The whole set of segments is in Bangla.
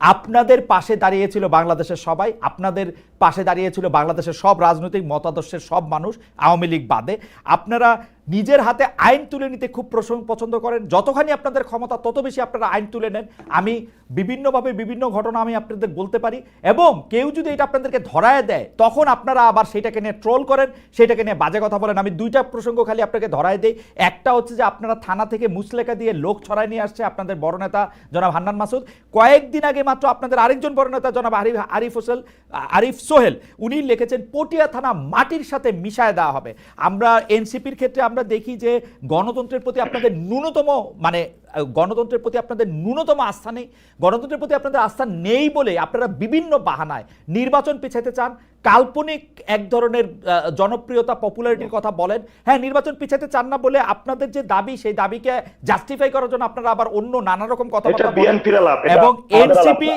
আপনাদের পাশে দাঁড়িয়েছিল বাংলাদেশের সবাই, আপনাদের পাশে দাঁড়িয়েছিল বাংলাদেশের সব রাজনৈতিক মতাদর্শের সব মানুষ আওয়ামী লীগ বাদে। আপনারা নিজের হাতে আইন তুলে নিতে খুব প্রসঙ্গ পছন্দ করেন। যতখানি আপনাদের ক্ষমতা, তত বেশি আপনারা আইন তুলে নেন। আমি বিভিন্নভাবে বিভিন্ন ঘটনা আমি আপনাদের বলতে পারি এবং কেউ যদি এটা আপনাদেরকে ধরায় দেয়, তখন আপনারা আবার সেটাকে নিয়ে ট্রোল করেন, সেটাকে নিয়ে বাজে কথা বলেন। আমি দুইটা প্রসঙ্গ খালি আপনাকে ধরায় দেই। একটা হচ্ছে যে আপনারা থানা থেকে মুসলেখা দিয়ে লোক ছড়ায় নিয়ে আসছে আপনাদের বড় নেতা জনাব হান্নান মাসুদ। কয়েকদিন আগে মাত্র আপনাদের আরেকজন বড় জনাব আরিফ আরিফ হোসেল আরিফ সোহেল, উনি লিখেছেন পটিয়া থানা মাটির সাথে মিশায় দেওয়া হবে। আমরা এনসিপির ক্ষেত্রে আমরা দেখি যে গণতন্ত্রের প্রতি আপনাদের ন্যূনতম মানে গণতন্ত্রের প্রতি আপনাদের ন্যূনতম আস্থা নেই। গণতন্ত্রের প্রতি আপনাদের আস্থা নেই বলে আপনারা বিভিন্ন বাহানায় নির্বাচন পিছাইতে চান। কাল্পনিক এক ধরনের জনপ্রিয়তা পপুলারিটির কথা বলেন। হ্যাঁ নির্বাচন পিছাইতে চান না বলে আপনাদের যে দাবি সেই দাবিকে জাস্টিফাই করার জন্য আপনারা আবার অন্য নানা রকম কথাবার্তা বলেন এটা এবং এনসিপি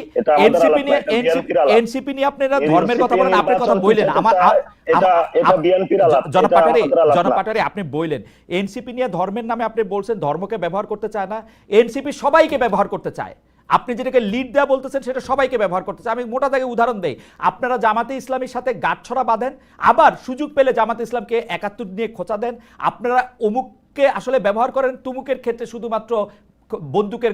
এনসিপি নিয়ে। এনসিপি নিয়ে আপনারা ধর্মের কথা বলেন আপনার কথা বললেন আমার জনপাটারি। জনপাটারি আপনি বললেন এনসিপি নিয়ে ধর্মের নামে আপনি বলছেন ধর্মকে ব্যবহার করতে চায় না। এনসিপি সবাইকে ব্যবহার করতে চায়। আপনি যেটাকে লিড দেওয়া বলতেছেন, সেটা সবাইকে ব্যবহার করতে চায়। আমি মোটা দাগে উদাহরণ দেই। আপনারা জামাতে ইসলামের সাথে গাঁটছড়া বাঁধেন, আবার সুযোগ পেলে জামাতে ইসলামকে একাত্তর নিয়ে খোঁচা দেন। আপনারা অমুককে আসলে ব্যবহার করেন, তুমুকের ক্ষেত্রে শুধুমাত্র বন্দুকের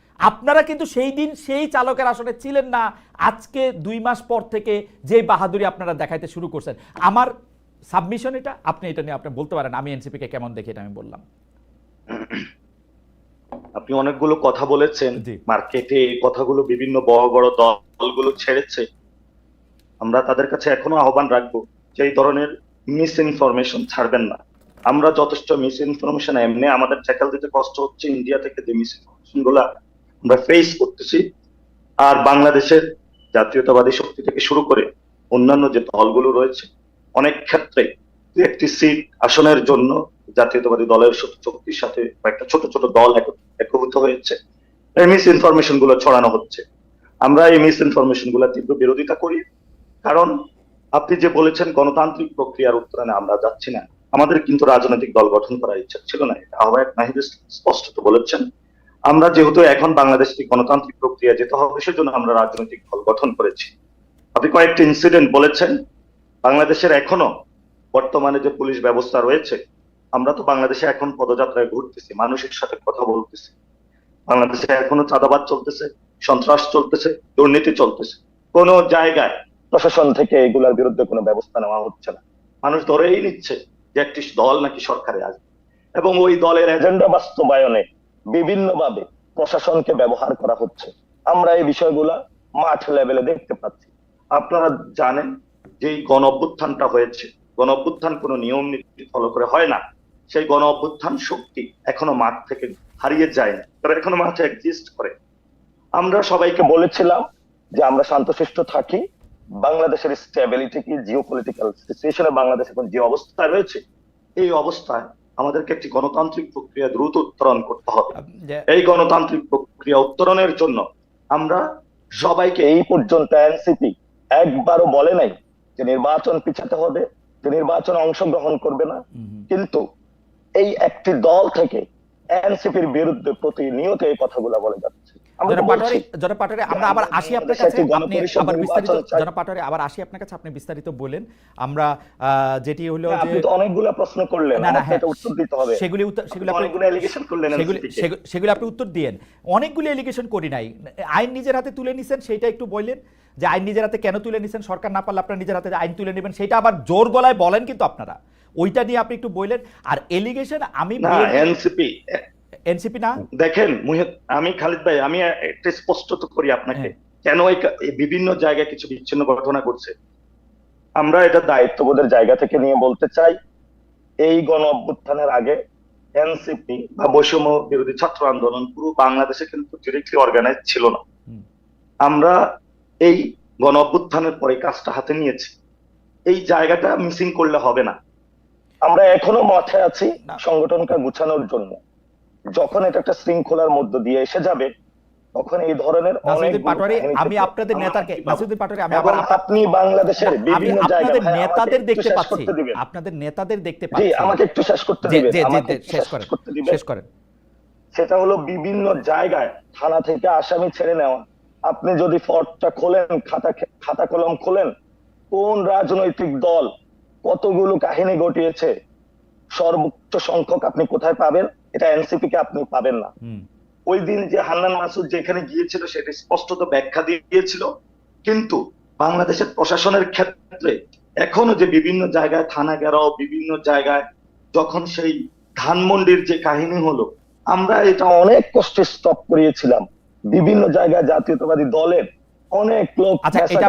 আপনারা কিন্তু সেই দিন সেই চালকের আসলে ছিলেন না। আজকে দুই মাস পর থেকে যে বাহাদুরি আপনারা দেখাইতে শুরু করছেন। আমার সাবমিশন এটা আপনি এটা নিয়ে আপনি বলতে পারেন আমি এনসিপিকে কেমন দেখি এটা আমি বললাম। আপনি অনেকগুলো কথা বলেছেন। মার্কেটে এই কথাগুলো বিভিন্ন বড় বড় দলগুলো ছেড়েছে। আমরা তাদের কাছে এখনও আহ্বান রাখব যে এই ধরনের মিস ইনফরমেশন ছাড়বেন না। আমরা যথেষ্ট মিস ইনফরমেশন এমনি আমাদের ট্যাকেল দিতে কষ্ট হচ্ছে ইন্ডিয়া থেকে যে মিস ইনফরমেশনগুলা আমরা ফেস করতেছি আর বাংলাদেশের জাতীয়তাবাদী শক্তি থেকে শুরু করে অন্যান্য যে দলগুলো রয়েছে, অনেক ক্ষেত্রে একটি সিট আসনের জন্য জাতীয়তাবাদী দলের শক্তির সাথে কয়েকটা ছোট ছোট দল এক- একভূত হয়েছে। এই মিস ইনফরমেশনগুলো ছড়ানো হচ্ছে। আমরা এই মিস ইনফরমেশনগুলো তীব্র বিরোধিতা করি, কারণ আপনি যে বলেছেন গণতান্ত্রিক প্রক্রিয়ার উত্তরণে আমরা যাচ্ছি না, আমাদের কিন্তু রাজনৈতিক দল গঠন করার ইচ্ছা ছিল না, এটা আহ্বায়ক নাহিদ স্পষ্টত বলেছেন। আমরা যেহেতু এখন বাংলাদেশ গণতান্ত্রিক প্রক্রিয়া যেতে হবে, সেজন্য আমরা রাজনৈতিক দল গঠন করেছি। আপনি কয়েকটি ইনসিডেন্ট বলেছেন। বাংলাদেশের এখনও বর্তমানে যে পুলিশ ব্যবস্থা রয়েছে, আমরা তো বাংলাদেশে এখন পদযাত্রায় ঘুরতেছি, মানুষের সাথে কথা বলতেছি। বাংলাদেশে এখনও চাঁদাবাদ চলতেছে, সন্ত্রাস চলতেছে, দুর্নীতি চলতেছে। কোন জায়গায় প্রশাসন থেকে এগুলোর বিরুদ্ধে কোনো ব্যবস্থা নেওয়া হচ্ছে না। মানুষ ধরেই নিচ্ছে যে একটি দল নাকি সরকারে আসবে। এবং ওই দলের এজেন্ডা বাস্তবায়নে বিভিন্নভাবে প্রশাসনকে ব্যবহার করা হচ্ছে। আমরা এই বিষয়গুলা মাঠ লেভেলে দেখতে পাচ্ছি। আপনারা জানেন যে গণ অভ্যুত্থানটা হয়েছে। গণ অভ্যুত্থান কোনো নিয়ম নীতি ফলো করে হয় না। সেই গণ অভ্যুত্থান শক্তি এখনও মাঠ থেকে হারিয়ে যায় না তারা এখনও মাঠে এক্সিস্ট করে। আমরা সবাইকে বলেছিলাম যে আমরা শান্তশিষ্ট থাকি। বাংলাদেশের স্টেবিলিটি কি জিও পলিটিক্যাল সিচুয়েশনে বাংলাদেশ এখন যে অবস্থায় রয়েছে, এই অবস্থায় আমাদেরকে একটি গণতান্ত্রিক প্রক্রিয়া দ্রুত উত্তরণ করতে হবে। এই গণতান্ত্রিক প্রক্রিয়া উত্তরণের জন্য আমরা সবাইকে এই পর্যন্ত এনসিপি একবারও বলে নাই যে নির্বাচন পিছাতে হবে যে নির্বাচনে অংশগ্রহণ করবে না। কিন্তু এই একটি দল থেকে এনসিপির বিরুদ্ধে প্রতিনিয়ত এই কথাগুলো বলে যাচ্ছে। আমরা আবার আসি আপনার কাছে। আপনি আবার বিস্তারিত নির্বাচন চাই। জনাব পাটোয়ারি আবার আসি আপনার কাছে আপনি বিস্তারিত বলেন। আমরা যেটি হলো আপনি তো অনেকগুলো প্রশ্ন করলেন না, না, আমাকে হ্যাঁ। এটা উত্তর দিতে হবে। সেগুলি সেগুলি আপনি অনেকগুলো এলিগেশন করলেন সেগুলি আপনি উত্তর দিয়েন। অনেকগুলি এলিগেশন করি নাই। আইন নিজের হাতে তুলে নিছেন সেটা একটু বললেন যে আইন নিজের হাতে কেন তুলে নিছেন? সরকার না পারলে আপনার নিজের হাতে আইন তুলে নেবেন সেটা আবার জোর গলায় বলেন কিন্তু আপনারা। ওইটা নিয়ে আপনি একটু বললেন আর এলিগেশন আমি এনসিপি এনসিপি না? দেখেন আমি খালিদ ভাই আমি একটা স্পষ্ট তো করি আপনাকে। কেন এই বিভিন্ন জায়গায় কিছু বিচ্ছিন্ন ঘটনা ঘটছে? আমরা এটা দায়িত্ববোধের জায়গা থেকে নিয়ে বলতে চাই এই গণ অভ্যুত্থানের আগে এনসিপি বা বৈষম্য বিরোধী ছাত্র আন্দোলন পুরো বাংলাদেশে কিন্তু ডিরেক্টলি অর্গানাইজ ছিল না। আমরা এই গণ অভ্যুত্থানের পরে কাজটা হাতে নিয়েছি। এই জায়গাটা মিসিং করলে হবে না। আমরা এখনও মাঠে আছি। সংগঠনকে গুছানোর জন্য। যখন এটা একটা শৃঙ্খলার মধ্য দিয়ে এসে যাবে তখন এই ধরনের আমি আপনাদের নেতাকে আমি আবার আপনি বাংলাদেশের বিভিন্ন জায়গায় নেতাদের দেখতে পাচ্ছি। আপনাদের নেতাদের দেখতে পাচ্ছি। আমাকে একটু শেষ করতে দিবেন আমাকে শেষ করেন শেষ করেন। সেটা হলো বিভিন্ন জায়গায় থানা থেকে আসামি ছেড়ে নেওয়া। আপনি যদি ফর্টটা খোলেন খাতা খাতা কলম খোলেন কোন রাজনৈতিক দল কতগুলো কাহিনী ঘটিয়েছে সর্বোচ্চ সংখ্যক আপনি কোথায় পাবেন? এটা এনসিপি কে আপনি পাবেন না। ওই দিন যে হান্নান মাসুদ যেখানে গিয়েছিল সেটা স্পষ্টত ব্যাখ্যা দিয়েছিল। কিন্তু বাংলাদেশের প্রশাসনের ক্ষেত্রে এখনও যে বিভিন্ন জায়গায় থানা ঘেরাও বিভিন্ন জায়গায় যখন সেই ধানমন্ডির যে কাহিনী হলো আমরা এটা অনেক কষ্টে স্টপ করিয়েছিলাম। বিভিন্ন জায়গায় জাতীয়তাবাদী দলের অনেক লোক আচ্ছা এটা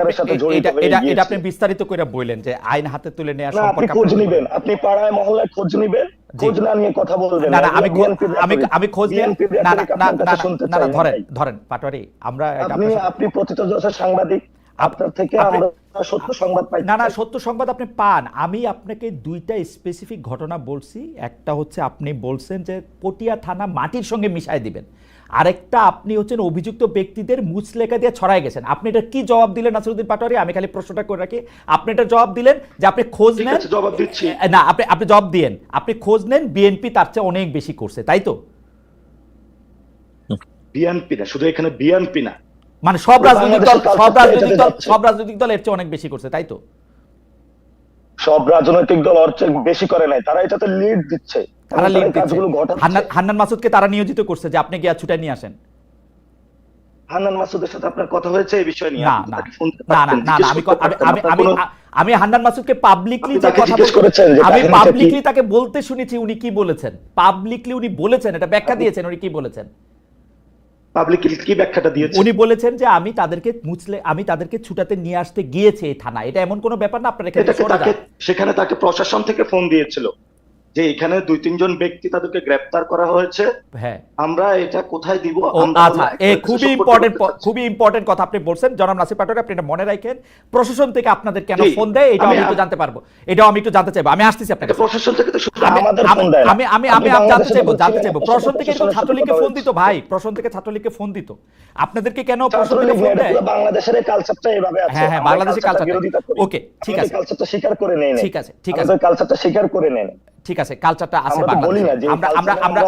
এটা এটা আপনি বিস্তারিত করে বললেন যে আইন হাতে তুলে না আপনি খোঁজ নিবেন। আপনি পাড়ায় মহল্লায় খোঁজ নিবেন। খোঁজ না নিয়ে কথা বলবেন না না। আমি আমি আমি খোঁজ নিয়ে না না না না না, ধরেন ধরেন পাটোয়ারি আমরা আপনি আপনি সাংবাদিক। আপনার থেকে আমরা সত্য সংবাদ পাই। না না সত্য সংবাদ আপনি পান। আমি আপনাকে দুইটা স্পেসিফিক ঘটনা বলছি। একটা হচ্ছে আপনি বলছেন যে পটিয়া থানা মাটির সঙ্গে মিশাই দিবেন। আরেকটা আপনি হচ্ছেন অভিযুক্ত ব্যক্তিদের মুচলেখা দিয়ে ছড়াই গেছেন। আপনি এটা কি জবাব দিলেন নাসিরুদ্দিন পাটোয়ারি? আমি খালি প্রশ্নটা করে রাখি। আপনি এটা জবাব দিলেন যে আপনি খোঁজ নেন জবাব দিচ্ছি। না আপনি আপনি জবাব দিয়েন। আপনি খোঁজ নেন বিএনপি তার চেয়ে অনেক বেশি করছে তাই তো? বিএনপি না শুধু এখানে বিএনপি না। মানে সব রাজনৈতিক দল সব রাজনৈতিক দল সব রাজনৈতিক দল এর চেয়ে অনেক বেশি করছে তাই তো? সব রাজনৈতিক দল ওর চেয়ে বেশি করে নাই তারা এটাতে লিড দিচ্ছে। তারা লিড ঘটাচ্ছে। হান্নান মাসুদকে তারা নিয়োজিত করছে যে আপনি গিয়া ছুটে নিয়ে আসেন। হান্নান মাসুদের সাথে আপনার কথা হয়েছে এই বিষয় নিয়ে? না না। না না আমি আমি আমি আমি হান্নান মাসুদকে পাবলিকলি যে কথা করেছেন যে আমি পাবলিকলি তাকে বলতে শুনেছি উনি কি বলেছেন। পাবলিকলি উনি বলেছেন এটা ব্যাখ্যা দিয়েছেন উনি কি বলেছেন। পাবলিক কি ব্যাখ্যাটা দিয়েছে? উনি বলেছেন যে আমি তাদেরকে মুছলে আমি তাদেরকে ছুটাতে নিয়ে আসতে গিয়েছে এই থানা এটা এমন কোনো ব্যাপার না আপনার এখানে। সেখানে তাকে প্রশাসন থেকে ফোন দিয়েছিল। যে এখানে দুই তিনজন ব্যক্তি তাদেরকে গ্রেপ্তার করা হয়েছে। হ্যাঁ। আমরা এটা কোথায় দিব? আচ্ছা হলো এ খুবই ইম্পর্টেন্ট খুবই ইম্পর্টেন্ট কথা আপনি বলছেন। জনাব নাসির পাটোয়ারি আপনি এটা মনে রাখেন। প্রশাসন থেকে আপনাদের কেন ফোন দেয় এটাও আমি একটু জানতে পারব। এটাও আমি একটু জানতে চাইব। আমি আসতেছি আপনার এটা কাছে। প্রশাসন থেকে তো আমাদের আমি- ফোন দেয় আমি আমি আমি জানতে চাইব জানতে চাইব। প্রশাসন থেকে সাথে ছাত্রলীগকে ফোন দিত ভাই। প্রশাসন থেকে ছাত্রলীগকে ফোন দিত। আপনাদেরকে কেন প্রশাসন থেকে ফোন দেয়? বাংলাদেশের এই কালচারটা এভাবে আছে। হ্যাঁ, হ্যাঁ, বাংলাদেশের কালচারটা করি। Okay, ঠিক আছে। কালচারটা স্বীকার করে নেই। ঠিক আছে, ঠিক আছে। কালচারটা স্বীকার করে নেই। ঠিক আছে কালচারটা আছে আমরা আমরা আমরা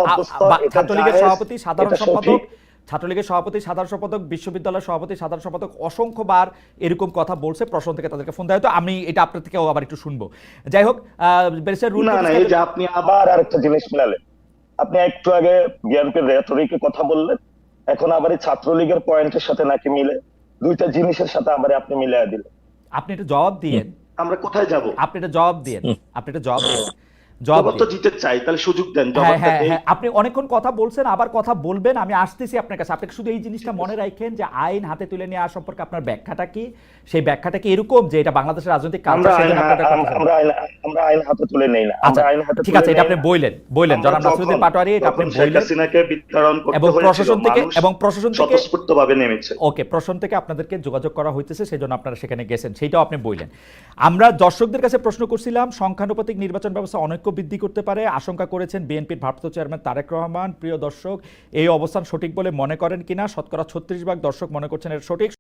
ছাত্রলীগের সভাপতি সাধারণ সম্পাদক ছাত্রলীগের সভাপতি সাধারণ সম্পাদক বিশ্ববিদ্যালয়ের সভাপতি সাধারণ সম্পাদক অসংখ্যবার এরকম কথা বলছে প্রশাসন থেকে তাদেরকে ফোন দেয় তো আমি এটা আপনার থেকেও আবার একটু শুনব। যাই হোক রুল না না এই যে আপনি আবার আরেকটা জিনিস মিলালেন। আপনি একটু আগে বিএনপির রেটরিকে কথা বললেন এখন আবার এই ছাত্রলীগের পয়েন্টের সাথে নাকি মিলে দুইটা জিনিসের সাথে আবার আপনি মিলিয়ে দিলেন। আপনি এটা জবাব দিয়েন। আমরা কোথায় যাব? আপনি এটা জবাব দিয়েন। আপনি এটা জবাব দিয়েন। জবাব তো। দিতে চাই তাহলে সুযোগ দেন হ্যাঁ হ্যাঁ। হ্যাঁ আপনি অনেকক্ষণ কথা বলছেন আবার কথা বলবেন আমি আসতেছি আপনার কাছে আপনি শুধু এই জিনিসটা মনে রাখেন যে আইন হাতে তুলে সম্পর্কে আপনার ব্যাখ্যাটা কি সেই ব্যাখ্যাটা কি এরকম যে এটা বাংলাদেশের রাজনৈতিক আমরা আইন সেজন্য। আমরা হাতে তুলে নেই না আচ্ছা আমরা আইন হাতে ঠিক আছে এটা আপনি না। বললেন বললেন জনাব নাসিরুদ্দিন পাটোয়ারি এটা আপনি বললেন হাসিনাকে বিতরণ করতে এবং প্রশাসন থেকে এবং প্রশাসন থেকে স্বতঃস্ফূর্তভাবে নেমেছে ওকে প্রশাসন থেকে আপনাদেরকে যোগাযোগ করা হইতেছে সেই জন্য আপনারা সেখানে গেছেন সেইটাও আপনি বললেন আমরা দর্শকদের কাছে প্রশ্ন করছিলাম সংখ্যানুপাতিক নির্বাচন ব্যবস্থা অনৈক্য বৃদ্ধি করতে পারে। আশঙ্কা করেছেন বিএনপির ভারপ্রাপ্ত চেয়ারম্যান তারেক রহমান। প্রিয় দর্শক, এই অবস্থান সঠিক বলে মনে করেন কিনা? শতকরা ছত্রিশ ভাগ দর্শক মনে করছেন এর সঠিক।